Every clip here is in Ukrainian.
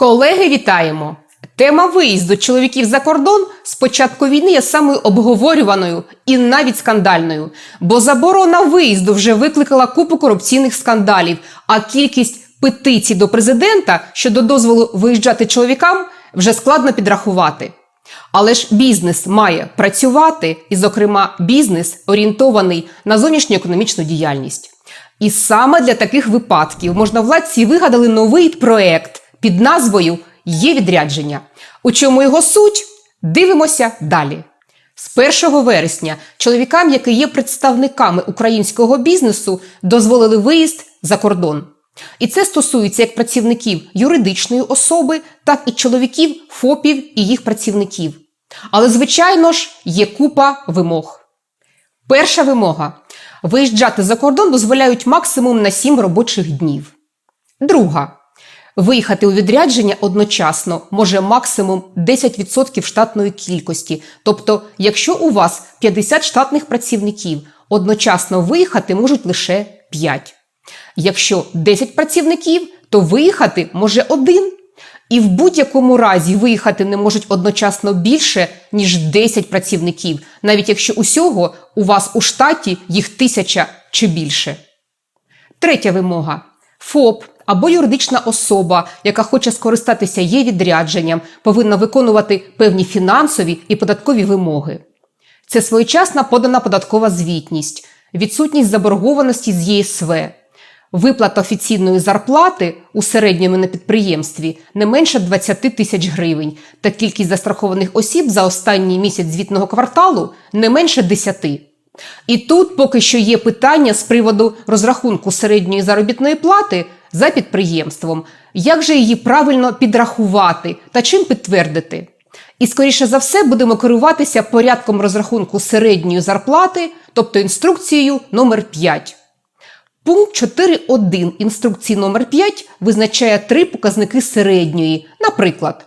Колеги, вітаємо! Тема виїзду чоловіків за кордон з початку війни є самою обговорюваною і навіть скандальною, бо заборона виїзду вже викликала купу корупційних скандалів, а кількість петицій до президента щодо дозволу виїжджати чоловікам вже складно підрахувати. Але ж бізнес має працювати, і, зокрема, бізнес орієнтований на зовнішньоекономічну діяльність. І саме для таких випадків можновладці вигадали новий проект під назвою Є відрядження. У чому його суть? Дивимося далі. З 1 вересня чоловікам, які є представниками українського бізнесу, дозволили виїзд за кордон. І це стосується як працівників юридичної особи, так і чоловіків, ФОПів і їх працівників. Але, звичайно ж, є купа вимог. Перша вимога: виїжджати за кордон дозволяють максимум на 7 робочих днів. Друга. Виїхати у відрядження одночасно може максимум 10% штатної кількості. Тобто, якщо у вас 50 штатних працівників, одночасно виїхати можуть лише 5. Якщо 10 працівників, то виїхати може один. І в будь-якому разі виїхати не можуть одночасно більше, ніж 10 працівників, навіть якщо усього у вас у штаті їх тисяча чи більше. Третя вимога: ФОП або юридична особа, яка хоче скористатися є відрядженням, повинна виконувати певні фінансові і податкові вимоги. Це своєчасна подана податкова звітність, відсутність заборгованості з ЄСВ, виплата офіційної зарплати у середньому на підприємстві не менше 20 тисяч гривень та кількість застрахованих осіб за останній місяць звітного кварталу не менше 10. І тут поки що є питання з приводу розрахунку середньої заробітної плати за підприємством, як же її правильно підрахувати та чим підтвердити. І, скоріше за все, будемо керуватися порядком розрахунку середньої зарплати, тобто інструкцією номер 5. Пункт 4.1 інструкції номер 5 визначає три показники середньої. Наприклад,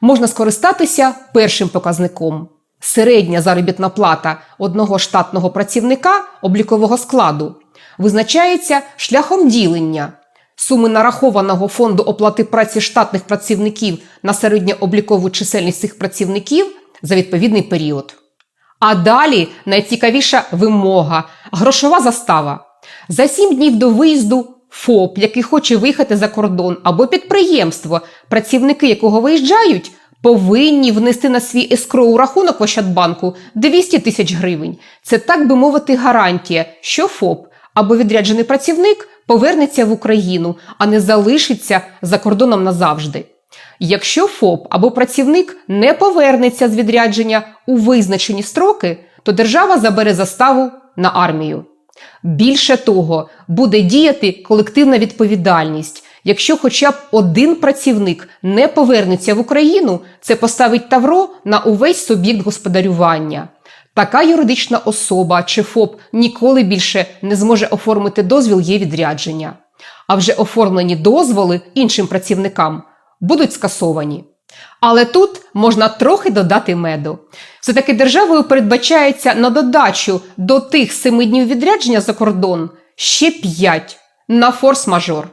можна скористатися першим показником. Середня заробітна плата одного штатного працівника облікового складу визначається шляхом ділення суми нарахованого фонду оплати праці штатних працівників на середньооблікову чисельність цих працівників за відповідний період. А далі найцікавіша вимога грошова застава. За сім днів до виїзду ФОП, який хоче виїхати за кордон, або підприємство, працівники якого виїжджають, повинні внести на свій ескроу рахунок в Ощадбанку 200 тисяч гривень. Це так би мовити гарантія, що ФОП або відряджений працівник повернеться в Україну, а не залишиться за кордоном назавжди. Якщо ФОП або працівник не повернеться з відрядження у визначені строки, то держава забере заставу на армію. Більше того, буде діяти колективна відповідальність. Якщо хоча б один працівник не повернеться в Україну, це поставить тавро на увесь суб'єкт господарювання. Така юридична особа чи ФОП ніколи більше не зможе оформити дозвіл є відрядження. А вже оформлені дозволи іншим працівникам будуть скасовані. Але тут можна трохи додати меду. Все-таки державою передбачається на додачу до тих семи днів відрядження за кордон ще п'ять на форс-мажор.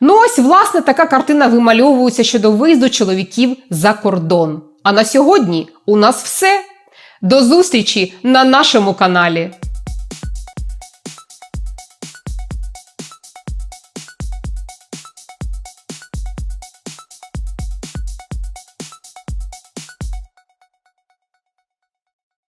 Ну ось, власне, така картина вимальовується щодо виїзду чоловіків за кордон. А на сьогодні у нас все. До зустрічі на нашому каналі.